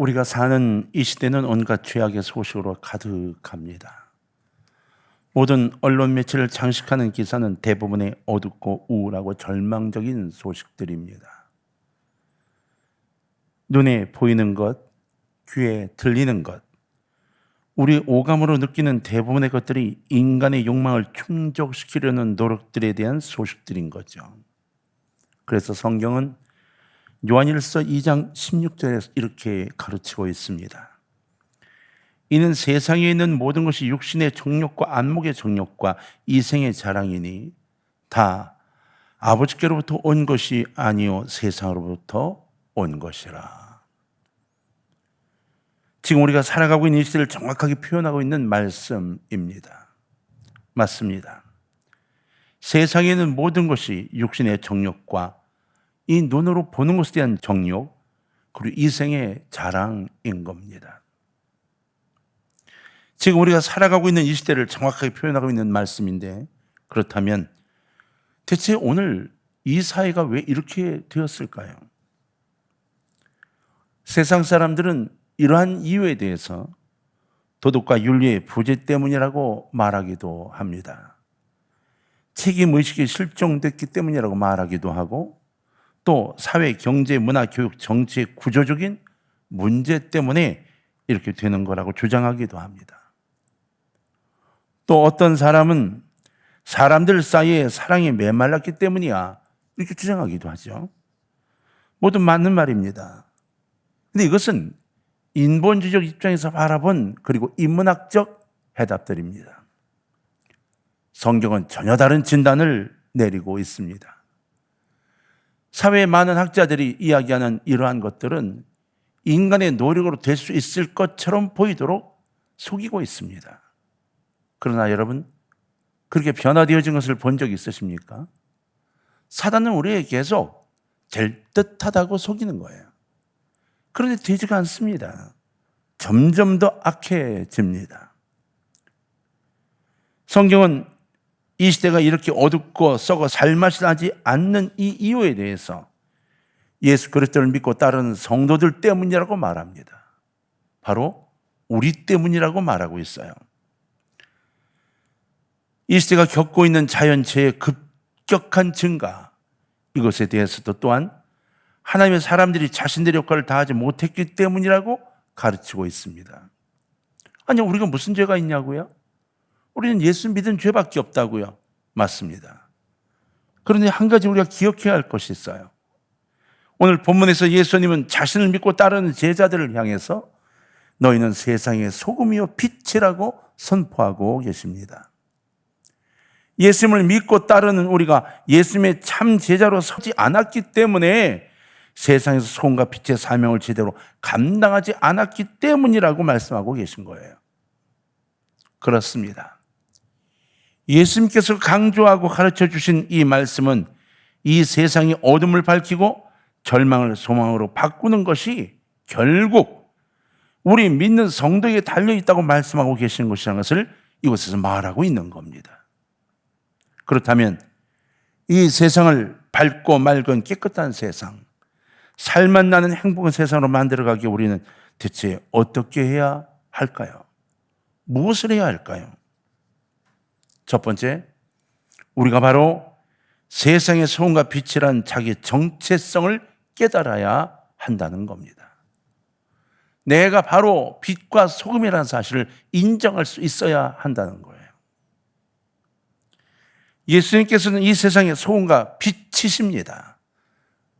우리가 사는 이 시대는 온갖 죄악의 소식으로 가득합니다. 모든 언론 매체를 장식하는 기사는 대부분의 어둡고 우울하고 절망적인 소식들입니다. 눈에 보이는 것, 귀에 들리는 것, 우리 오감으로 느끼는 대부분의 것들이 인간의 욕망을 충족시키려는 노력들에 대한 소식들인 거죠. 그래서 성경은 요한일서 2장 16절에서 이렇게 가르치고 있습니다. 이는 세상에 있는 모든 것이 육신의 정욕과 안목의 정욕과 이생의 자랑이니 다 아버지께로부터 온 것이 아니요 세상으로부터 온 것이라. 지금 우리가 살아가고 있는 이 시대를 정확하게 표현하고 있는 말씀입니다. 맞습니다. 세상에 있는 모든 것이 육신의 정욕과 이 눈으로 보는 것에 대한 정욕, 그리고 이생의 자랑인 겁니다. 지금 우리가 살아가고 있는 이 시대를 정확하게 표현하고 있는 말씀인데, 그렇다면 대체 오늘 이 사회가 왜 이렇게 되었을까요? 세상 사람들은 이러한 이유에 대해서 도덕과 윤리의 부재 때문이라고 말하기도 합니다. 책임의식이 실종됐기 때문이라고 말하기도 하고 또 사회, 경제, 문화, 교육, 정치의 구조적인 문제 때문에 이렇게 되는 거라고 주장하기도 합니다. 또 어떤 사람은 사람들 사이에 사랑이 메말랐기 때문이야 이렇게 주장하기도 하죠. 모두 맞는 말입니다. 근데 이것은 인본주의적 입장에서 바라본 그리고 인문학적 해답들입니다. 성경은 전혀 다른 진단을 내리고 있습니다. 사회의 많은 학자들이 이야기하는 이러한 것들은 인간의 노력으로 될 수 있을 것처럼 보이도록 속이고 있습니다. 그러나 여러분, 그렇게 변화되어진 것을 본적 있으십니까? 사단은 우리에게 계속 될 듯하다고 속이는 거예요. 그런데 되지가 않습니다. 점점 더 악해집니다. 성경은 이 시대가 이렇게 어둡고 썩어 살맛이 나지 않는 이 이유에 대해서 예수 그리스도를 믿고 따르는 성도들 때문이라고 말합니다. 바로 우리 때문이라고 말하고 있어요. 이 시대가 겪고 있는 자연재해의 급격한 증가 이것에 대해서도 또한 하나님의 사람들이 자신들의 역할을 다하지 못했기 때문이라고 가르치고 있습니다. 아니 우리가 무슨 죄가 있냐고요? 우리는 예수 믿은 죄밖에 없다고요. 맞습니다. 그런데 한 가지 우리가 기억해야 할 것이 있어요. 오늘 본문에서 예수님은 자신을 믿고 따르는 제자들을 향해서 너희는 세상의 소금이요 빛이라고 선포하고 계십니다. 예수님을 믿고 따르는 우리가 예수님의 참 제자로 서지 않았기 때문에 세상에서 소금과 빛의 사명을 제대로 감당하지 않았기 때문이라고 말씀하고 계신 거예요. 그렇습니다. 예수님께서 강조하고 가르쳐 주신 이 말씀은 이 세상의 어둠을 밝히고 절망을 소망으로 바꾸는 것이 결국 우리 믿는 성도에게 달려 있다고 말씀하고 계시는 것이라는 것을 이곳에서 말하고 있는 겁니다. 그렇다면 이 세상을 밝고 맑은 깨끗한 세상, 살만 나는 행복한 세상으로 만들어가기 우리는 대체 어떻게 해야 할까요? 무엇을 해야 할까요? 첫 번째, 우리가 바로 세상의 소금과 빛이란 자기 정체성을 깨달아야 한다는 겁니다. 내가 바로 빛과 소금이라는 사실을 인정할 수 있어야 한다는 거예요. 예수님께서는 이 세상의 소금과 빛이십니다.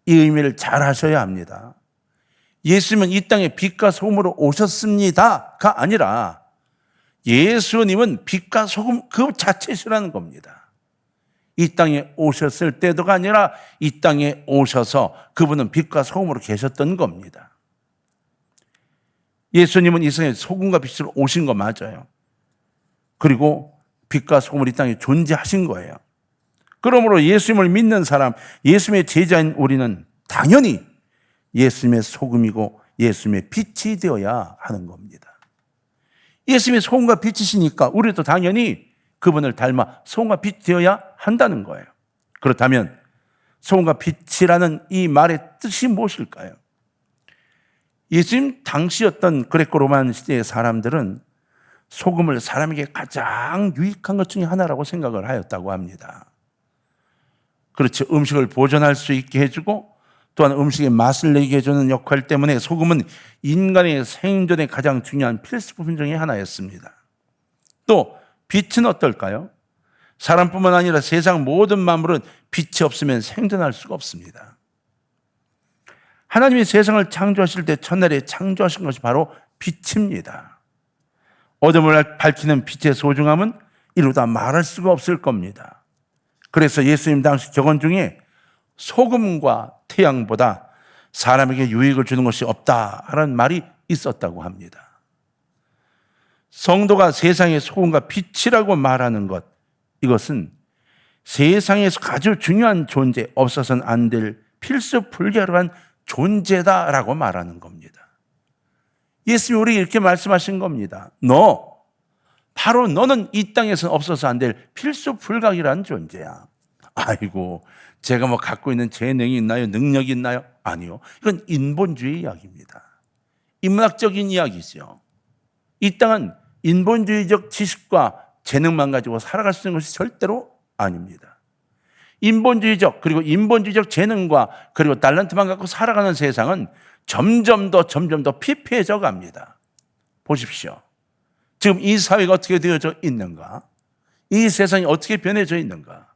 이 의미를 잘 하셔야 합니다. 예수님은 이 땅에 빛과 소금으로 오셨습니다가 아니라 예수님은 빛과 소금 그 자체시라는 겁니다. 이 땅에 오셨을 때도가 아니라 이 땅에 오셔서 그분은 빛과 소금으로 계셨던 겁니다. 예수님은 이 세상에 소금과 빛으로 오신 거 맞아요. 그리고 빛과 소금으로 이 땅에 존재하신 거예요. 그러므로 예수님을 믿는 사람, 예수님의 제자인 우리는 당연히 예수님의 소금이고 예수님의 빛이 되어야 하는 겁니다. 예수님이 소금과 빛이시니까 우리도 당연히 그분을 닮아 소금과 빛 되어야 한다는 거예요. 그렇다면 소금과 빛이라는 이 말의 뜻이 무엇일까요? 예수님 당시였던 그레코 로만 시대의 사람들은 소금을 사람에게 가장 유익한 것 중에 하나라고 생각을 하였다고 합니다. 그렇지 음식을 보존할 수 있게 해주고 또한 음식의 맛을 내게 해주는 역할 때문에 소금은 인간의 생존에 가장 중요한 필수품 중에 하나였습니다. 또 빛은 어떨까요? 사람뿐만 아니라 세상 모든 만물은 빛이 없으면 생존할 수가 없습니다. 하나님이 세상을 창조하실 때 첫날에 창조하신 것이 바로 빛입니다. 어둠을 밝히는 빛의 소중함은 이루다 말할 수가 없을 겁니다. 그래서 예수님 당시 격언 중에 소금과 태양보다 사람에게 유익을 주는 것이 없다라는 말이 있었다고 합니다. 성도가 세상의 소금과 빛이라고 말하는 것, 이것은 세상에서 아주 중요한 존재, 없어서는 안 될 필수 불가능한 존재다라고 말하는 겁니다. 예수님이 우리 이렇게 말씀하신 겁니다. 너, 바로 너는 이 땅에서 없어서 안 될 필수 불가이라는 존재야. 아이고, 제가 뭐 갖고 있는 재능이 있나요? 능력이 있나요? 아니요. 이건 인본주의 이야기입니다. 인문학적인 이야기죠. 이 땅은 인본주의적 지식과 재능만 가지고 살아갈 수 있는 것이 절대로 아닙니다. 인본주의적 그리고 인본주의적 재능과 그리고 달란트만 갖고 살아가는 세상은 점점 더 점점 더 피폐해져 갑니다. 보십시오. 지금 이 사회가 어떻게 되어져 있는가? 이 세상이 어떻게 변해져 있는가?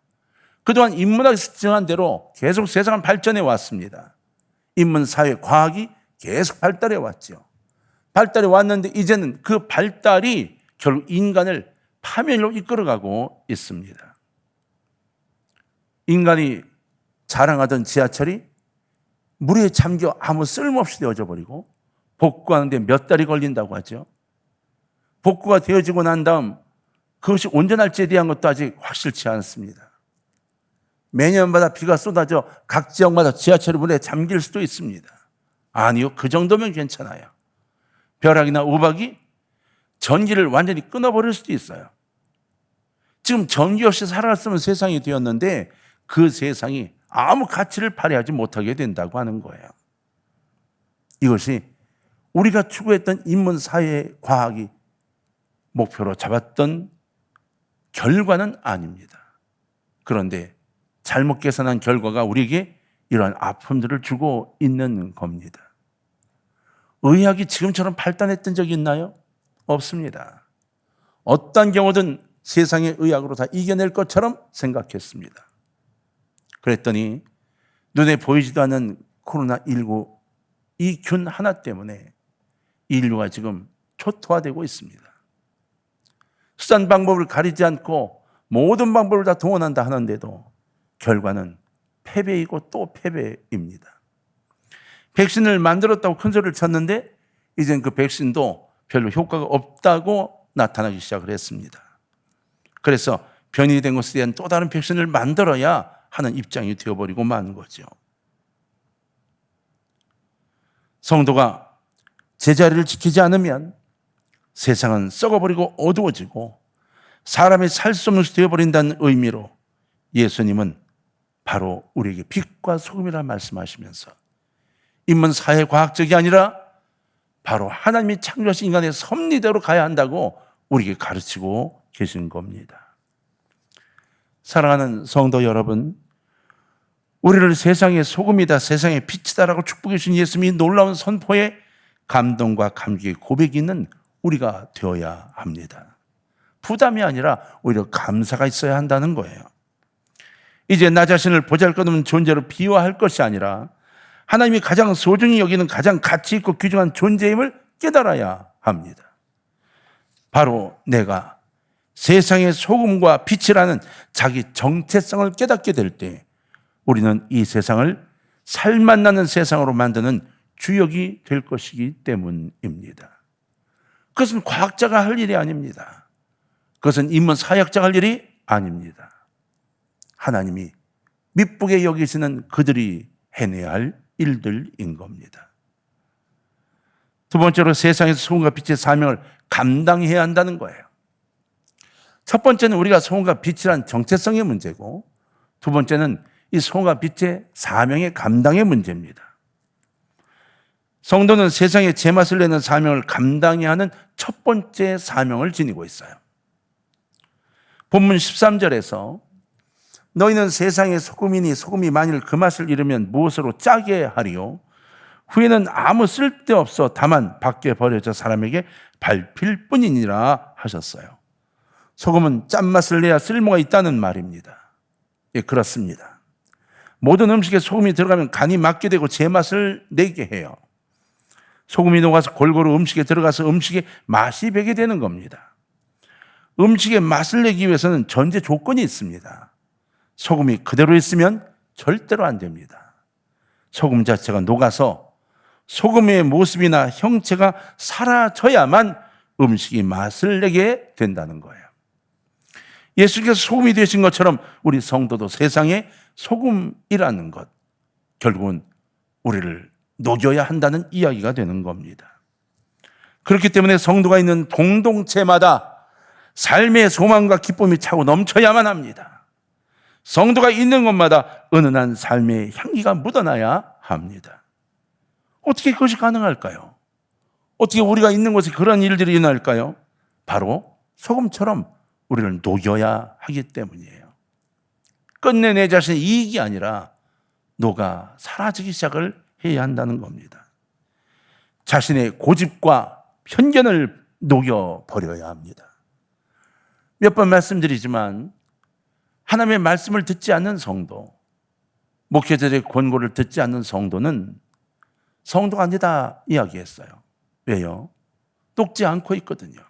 그동안 인문학이 측정한 대로 계속 세상은 발전해 왔습니다. 인문, 사회, 과학이 계속 발달해 왔죠. 발달해 왔는데 이제는 그 발달이 결국 인간을 파멸로 이끌어가고 있습니다. 인간이 자랑하던 지하철이 물에 잠겨 아무 쓸모없이 되어져 버리고 복구하는데 몇 달이 걸린다고 하죠. 복구가 되어지고 난 다음 그것이 온전할지에 대한 것도 아직 확실치 않습니다. 매년마다 비가 쏟아져 각 지역마다 지하철 문에 잠길 수도 있습니다. 아니요, 그 정도면 괜찮아요. 벼락이나 우박이 전기를 완전히 끊어버릴 수도 있어요. 지금 전기 없이 살아갔으면 세상이 되었는데 그 세상이 아무 가치를 발휘하지 못하게 된다고 하는 거예요. 이것이 우리가 추구했던 인문, 사회, 과학이 목표로 잡았던 결과는 아닙니다. 그런데 잘못 계산한 결과가 우리에게 이러한 아픔들을 주고 있는 겁니다. 의학이 지금처럼 발달했던 적이 있나요? 없습니다. 어떤 경우든 세상의 의학으로 다 이겨낼 것처럼 생각했습니다. 그랬더니 눈에 보이지도 않는 코로나19 이 균 하나 때문에 인류가 지금 초토화되고 있습니다. 수단 방법을 가리지 않고 모든 방법을 다 동원한다 하는데도 결과는 패배이고 또 패배입니다. 백신을 만들었다고 큰 소리를 쳤는데 이젠 그 백신도 별로 효과가 없다고 나타나기 시작을 했습니다. 그래서 변이 된 것에 대한 또 다른 백신을 만들어야 하는 입장이 되어버리고 만 거죠. 성도가 제자리를 지키지 않으면 세상은 썩어버리고 어두워지고 사람이 살 수 없는 것이 되어버린다는 의미로 예수님은 바로 우리에게 빛과 소금이라 말씀하시면서 인문 사회 과학적이 아니라 바로 하나님이 창조하신 인간의 섭리대로 가야 한다고 우리에게 가르치고 계신 겁니다. 사랑하는 성도 여러분, 우리를 세상의 소금이다, 세상의 빛이다라고 축복해 주신 예수님이 놀라운 선포에 감동과 감격의 고백이 있는 우리가 되어야 합니다. 부담이 아니라 오히려 감사가 있어야 한다는 거예요. 이제 나 자신을 보잘것없는 존재로 비화할 것이 아니라 하나님이 가장 소중히 여기는 가장 가치 있고 귀중한 존재임을 깨달아야 합니다. 바로 내가 세상의 소금과 빛이라는 자기 정체성을 깨닫게 될 때 우리는 이 세상을 살맛 나는 세상으로 만드는 주역이 될 것이기 때문입니다. 그것은 과학자가 할 일이 아닙니다. 그것은 인문 사역자가 할 일이 아닙니다. 하나님이 밑보게 여기시는 그들이 해내야 할 일들인 겁니다. 두 번째로 세상에서 소금과 빛의 사명을 감당해야 한다는 거예요. 첫 번째는 우리가 소금과 빛이란 정체성의 문제고 두 번째는 이 소금과 빛의 사명의 감당의 문제입니다. 성도는 세상에 제맛을 내는 사명을 감당해야 하는 첫 번째 사명을 지니고 있어요. 본문 13절에서 너희는 세상의 소금이니 소금이 만일 그 맛을 잃으면 무엇으로 짜게 하리요? 후에는 아무 쓸데없어 다만 밖에 버려져 사람에게 밟힐 뿐이니라 하셨어요. 소금은 짠맛을 내야 쓸모가 있다는 말입니다. 예, 그렇습니다. 모든 음식에 소금이 들어가면 간이 맞게 되고 제맛을 내게 해요. 소금이 녹아서 골고루 음식에 들어가서 음식의 맛이 배게 되는 겁니다. 음식의 맛을 내기 위해서는 전제 조건이 있습니다. 소금이 그대로 있으면 절대로 안 됩니다. 소금 자체가 녹아서 소금의 모습이나 형체가 사라져야만 음식이 맛을 내게 된다는 거예요. 예수께서 소금이 되신 것처럼 우리 성도도 세상의 소금이라는 것, 결국은 우리를 녹여야 한다는 이야기가 되는 겁니다. 그렇기 때문에 성도가 있는 공동체마다 삶의 소망과 기쁨이 차고 넘쳐야만 합니다. 성도가 있는 곳마다 은은한 삶의 향기가 묻어나야 합니다. 어떻게 그것이 가능할까요? 어떻게 우리가 있는 곳에 그런 일들이 일어날까요? 바로 소금처럼 우리를 녹여야 하기 때문이에요. 끝내 내 자신의 이익이 아니라 녹아 사라지기 시작을 해야 한다는 겁니다. 자신의 고집과 편견을 녹여버려야 합니다. 몇 번 말씀드리지만 하나님의 말씀을 듣지 않는 성도, 목회자들의 권고를 듣지 않는 성도는 성도가 아니다 이야기했어요. 왜요? 녹지 않고 있거든요.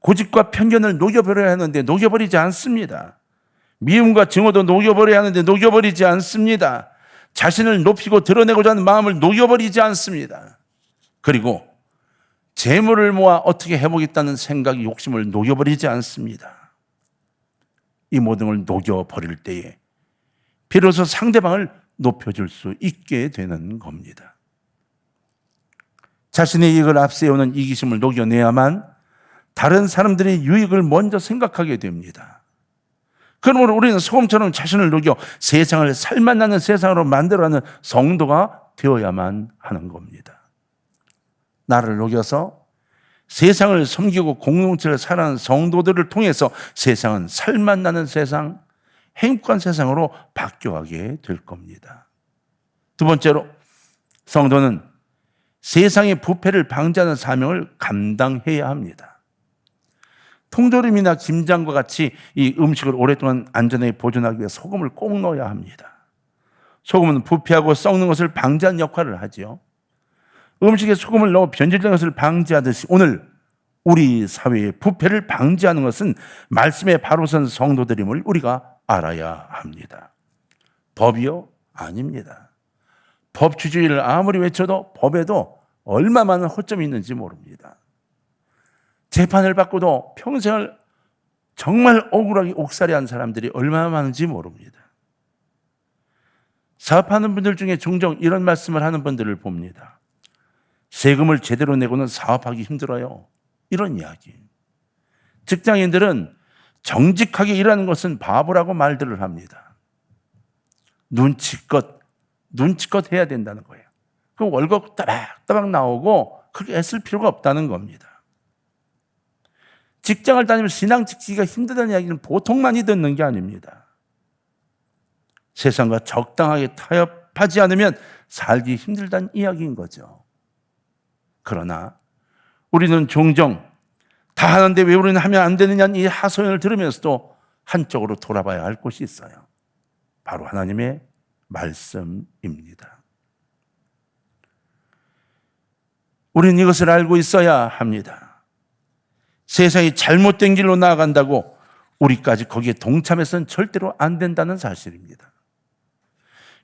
고집과 편견을 녹여버려야 하는데 녹여버리지 않습니다. 미움과 증오도 녹여버려야 하는데 녹여버리지 않습니다. 자신을 높이고 드러내고자 하는 마음을 녹여버리지 않습니다. 그리고 재물을 모아 어떻게 해보겠다는 생각이 욕심을 녹여버리지 않습니다. 이 모든 걸 녹여버릴 때에 비로소 상대방을 높여줄 수 있게 되는 겁니다. 자신의 이익을 앞세우는 이기심을 녹여내야만 다른 사람들의 유익을 먼저 생각하게 됩니다. 그러므로 우리는 소금처럼 자신을 녹여 세상을 살맛나는 세상으로 만들어가는 성도가 되어야만 하는 겁니다. 나를 녹여서 세상을 섬기고 공동체를 살아가는 성도들을 통해서 세상은 살맛 나는 세상, 행복한 세상으로 바뀌어가게 될 겁니다. 두 번째로 성도는 세상의 부패를 방지하는 사명을 감당해야 합니다. 통조림이나 김장과 같이 이 음식을 오랫동안 안전하게 보존하기 위해 소금을 꼭 넣어야 합니다. 소금은 부패하고 썩는 것을 방지하는 역할을 하지요. 음식에 소금을 넣어 변질되는 것을 방지하듯이 오늘 우리 사회의 부패를 방지하는 것은 말씀에 바로 선 성도들임을 우리가 알아야 합니다. 법이요? 아닙니다. 법 주주의를 아무리 외쳐도 법에도 얼마 많은 허점이 있는지 모릅니다. 재판을 받고도 평생을 정말 억울하게 옥살이한 사람들이 얼마나 많은지 모릅니다. 사업하는 분들 중에 종종 이런 말씀을 하는 분들을 봅니다. 세금을 제대로 내고는 사업하기 힘들어요. 이런 이야기. 직장인들은 정직하게 일하는 것은 바보라고 말들을 합니다. 눈치껏, 눈치껏 해야 된다는 거예요. 그 월급 따박따박 나오고 그렇게 애쓸 필요가 없다는 겁니다. 직장을 다니면 신앙 지키기가 힘들다는 이야기는 보통 많이 듣는 게 아닙니다. 세상과 적당하게 타협하지 않으면 살기 힘들다는 이야기인 거죠. 그러나 우리는 종종 다 하는데 왜 우리는 하면 안 되느냐는 이 하소연을 들으면서도 한쪽으로 돌아봐야 할 곳이 있어요. 바로 하나님의 말씀입니다. 우리는 이것을 알고 있어야 합니다. 세상이 잘못된 길로 나아간다고 우리까지 거기에 동참해서는 절대로 안 된다는 사실입니다.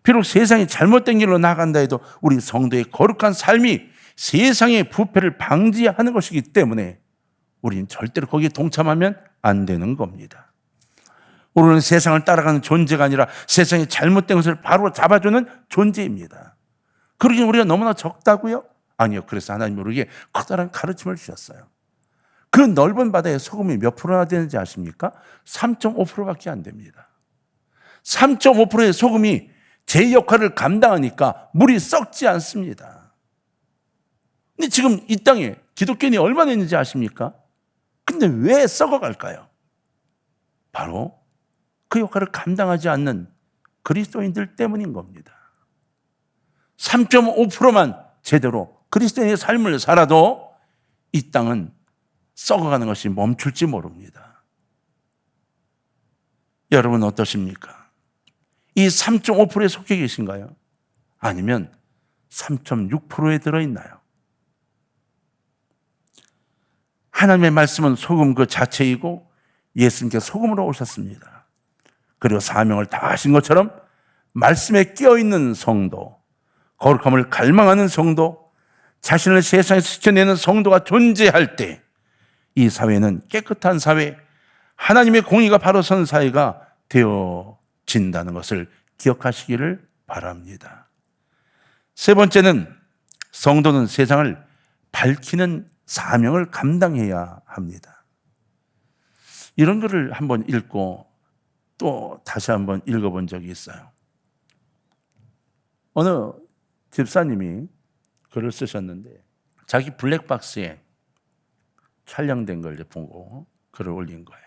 비록 세상이 잘못된 길로 나아간다 해도 우리 성도의 거룩한 삶이 세상의 부패를 방지하는 것이기 때문에 우리는 절대로 거기에 동참하면 안 되는 겁니다. 우리는 세상을 따라가는 존재가 아니라 세상의 잘못된 것을 바로 잡아주는 존재입니다. 그러기 우리가 너무나 적다고요? 아니요. 그래서 하나님 우리에게 커다란 가르침을 주셨어요. 그 넓은 바다에 소금이 몇 프로나 되는지 아십니까? 3.5%밖에 안 됩니다. 3.5%의 소금이 제 역할을 감당하니까 물이 썩지 않습니다. 근데 지금 이 땅에 기독교인이 얼마나 있는지 아십니까? 근데 왜 썩어갈까요? 바로 그 역할을 감당하지 않는 그리스도인들 때문인 겁니다. 3.5%만 제대로 그리스도인의 삶을 살아도 이 땅은 썩어가는 것이 멈출지 모릅니다. 여러분 어떠십니까? 이 3.5%에 속해 계신가요? 아니면 3.6%에 들어있나요? 하나님의 말씀은 소금 그 자체이고 예수님께서 소금으로 오셨습니다. 그리고 사명을 다 하신 것처럼 말씀에 끼어있는 성도, 거룩함을 갈망하는 성도, 자신을 세상에서 지켜내는 성도가 존재할 때 이 사회는 깨끗한 사회, 하나님의 공의가 바로 선 사회가 되어진다는 것을 기억하시기를 바랍니다. 세 번째는 성도는 세상을 밝히는 사명을 감당해야 합니다. 이런 글을 한번 읽고 또 다시 한번 읽어본 적이 있어요. 어느 집사님이 글을 쓰셨는데 자기 블랙박스에 촬영된 걸 보고 글을 올린 거예요.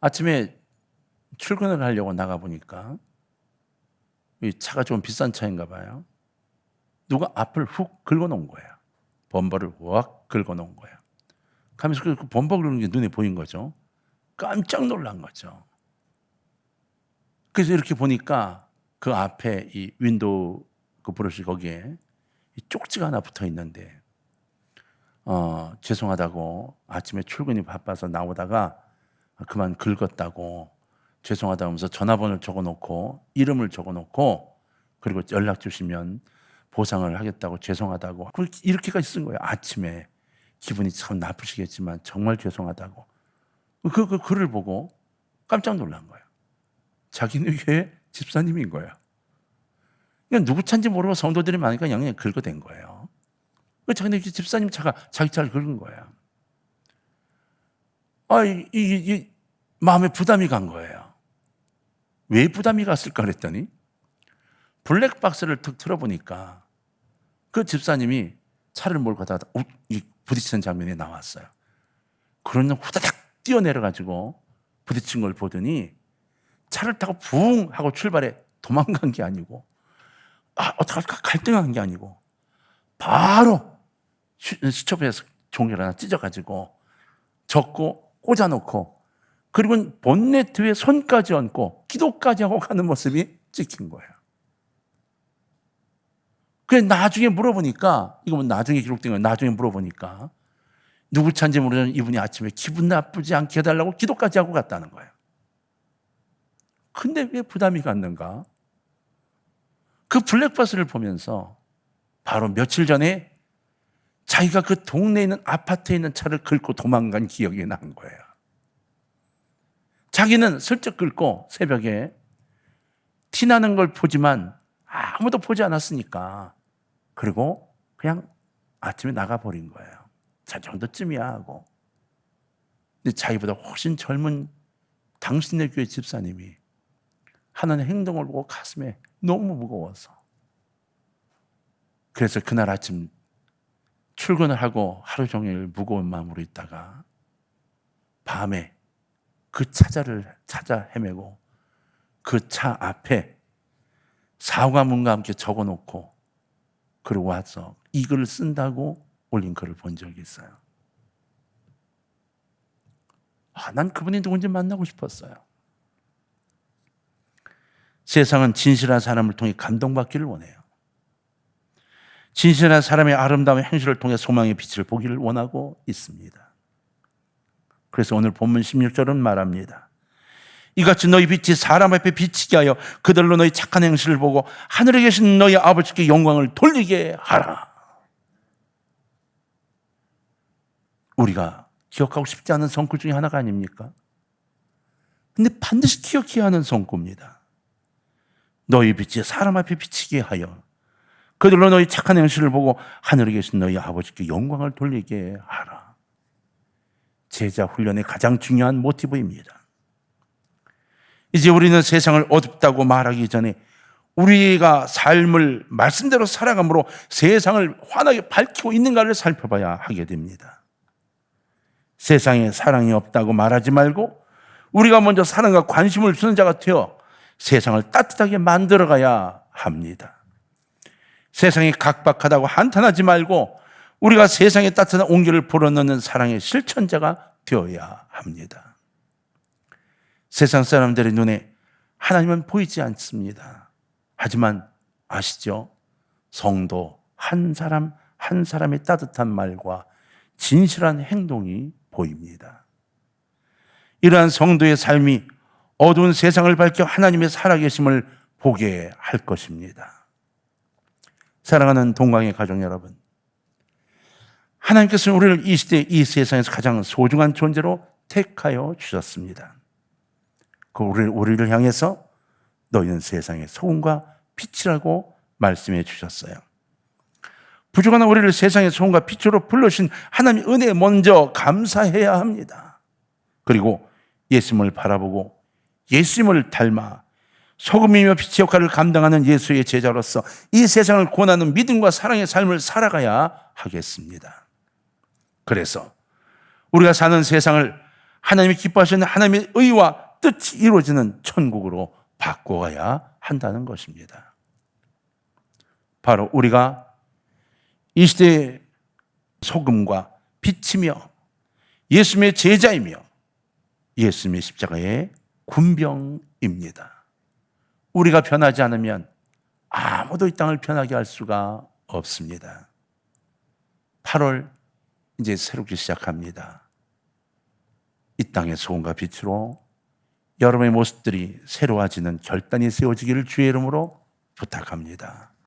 아침에 출근을 하려고 나가 보니까 이 차가 좀 비싼 차인가 봐요. 누가 앞을 훅 긁어 놓은 거예요. 범버를 확 긁어 놓은 거예요. 가면서 그 범버 긁는 게 눈에 보인 거죠. 깜짝 놀란 거죠. 그래서 이렇게 보니까 그 앞에 이 윈도우 그 브러쉬 거기에 이 쪽지가 하나 붙어 있는데 어, 죄송하다고 아침에 출근이 바빠서 나오다가 그만 긁었다고 죄송하다면서 전화번호를 적어놓고 이름을 적어놓고 그리고 연락 주시면 보상을 하겠다고 죄송하다고. 이렇게까지 쓴 거예요. 아침에 기분이 참 나쁘시겠지만 정말 죄송하다고. 그, 그 글을 보고 깜짝 놀란 거예요. 자기네 교회 집사님인 거예요. 그러니까 누구 차인지 모르고 성도들이 많으니까 그냥 긁어댄 거예요. 그 자기네 집사님 차가 자기 차를 긁은 거예요. 아, 이, 이, 이 마음에 부담이 간 거예요. 왜 부담이 갔을까 그랬더니 블랙박스를 툭 틀어보니까 그 집사님이 차를 몰고 가다가 부딪히는 장면이 나왔어요. 놈 후다닥 뛰어내려가지고 부딪힌 걸 보더니 차를 타고 붕 하고 출발해 도망간 게 아니고 아, 어떡할까 갈등한 게 아니고 바로 슈- 스톱에서 종이를 하나 찢어가지고 적고 꽂아놓고 그리고 본네트 에 손까지 얹고 기도까지 하고 가는 모습이 찍힌 거예요. 그래 나중에 물어보니까 이거 뭐 나중에 기록된 거예요. 나중에 물어보니까 누구 차인지 모르는 이분이 아침에 기분 나쁘지 않게 해달라고 기도까지 하고 갔다는 거예요. 근데 왜 부담이 갔는가? 그 블랙박스를 보면서 바로 며칠 전에 자기가 그 동네에 있는 아파트에 있는 차를 긁고 도망간 기억이 난 거예요. 자기는 슬쩍 긁고 새벽에 티나는 걸 보지만 아무도 보지 않았으니까 그리고 그냥 아침에 나가버린 거예요. 자 정도쯤이야 하고. 근데 자기보다 훨씬 젊은 당신네 교회 집사님이 하는 행동을 보고 가슴에 너무 무거워서 그래서 그날 아침 출근을 하고 하루 종일 무거운 마음으로 있다가 밤에 그 차자를 찾아 헤매고 그 차 앞에 사과문과 함께 적어 놓고 그러고 와서 이 글을 쓴다고 올린 글을 본 적이 있어요. 아, 난 그분이 누군지 만나고 싶었어요. 세상은 진실한 사람을 통해 감동받기를 원해요. 진실한 사람의 아름다운 행실을 통해 소망의 빛을 보기를 원하고 있습니다. 그래서 오늘 본문 16절은 말합니다. 이같이 너희 빛이 사람 앞에 비치게 하여 그들로 너희 착한 행실을 보고 하늘에 계신 너희 아버지께 영광을 돌리게 하라. 우리가 기억하고 싶지 않은 성구 중에 하나가 아닙니까? 근데 반드시 기억해야 하는 성구입니다. 너희 빛이 사람 앞에 비치게 하여 그들로 너희 착한 행실을 보고 하늘에 계신 너희 아버지께 영광을 돌리게 하라. 제자 훈련의 가장 중요한 모티브입니다. 이제 우리는 세상을 어둡다고 말하기 전에 우리가 삶을 말씀대로 살아감으로 세상을 환하게 밝히고 있는가를 살펴봐야 하게 됩니다. 세상에 사랑이 없다고 말하지 말고 우리가 먼저 사랑과 관심을 주는 자가 되어 세상을 따뜻하게 만들어 가야 합니다. 세상이 각박하다고 한탄하지 말고 우리가 세상에 따뜻한 온기를 불어넣는 사랑의 실천자가 되어야 합니다. 세상 사람들의 눈에 하나님은 보이지 않습니다. 하지만 아시죠? 성도 한 사람 한 사람의 따뜻한 말과 진실한 행동이 보입니다. 이러한 성도의 삶이 어두운 세상을 밝혀 하나님의 살아계심을 보게 할 것입니다. 사랑하는 동광의 가족 여러분, 하나님께서는 우리를 이 시대 이 세상에서 가장 소중한 존재로 택하여 주셨습니다. 그 우리를, 우리를 향해서 너희는 세상의 소금과 빛이라고 말씀해 주셨어요. 부족한 우리를 세상의 소금과 빛으로 불러신 하나님의 은혜에 먼저 감사해야 합니다. 그리고 예수님을 바라보고 예수님을 닮아 소금이며 빛의 역할을 감당하는 예수의 제자로서 이 세상을 고나는 믿음과 사랑의 삶을 살아가야 하겠습니다. 그래서 우리가 사는 세상을 하나님이 기뻐하시는 하나님의 의와 뜻이 이루어지는 천국으로 바꿔가야 한다는 것입니다. 바로 우리가 이 시대의 소금과 빛이며 예수님의 제자이며 예수님의 십자가의 군병입니다. 우리가 변하지 않으면 아무도 이 땅을 변하게 할 수가 없습니다. 8월 이제 새롭게 시작합니다. 이 땅의 소금과 빛으로 여러분의 모습들이 새로워지는 결단이 세워지기를 주의 이름으로 부탁합니다.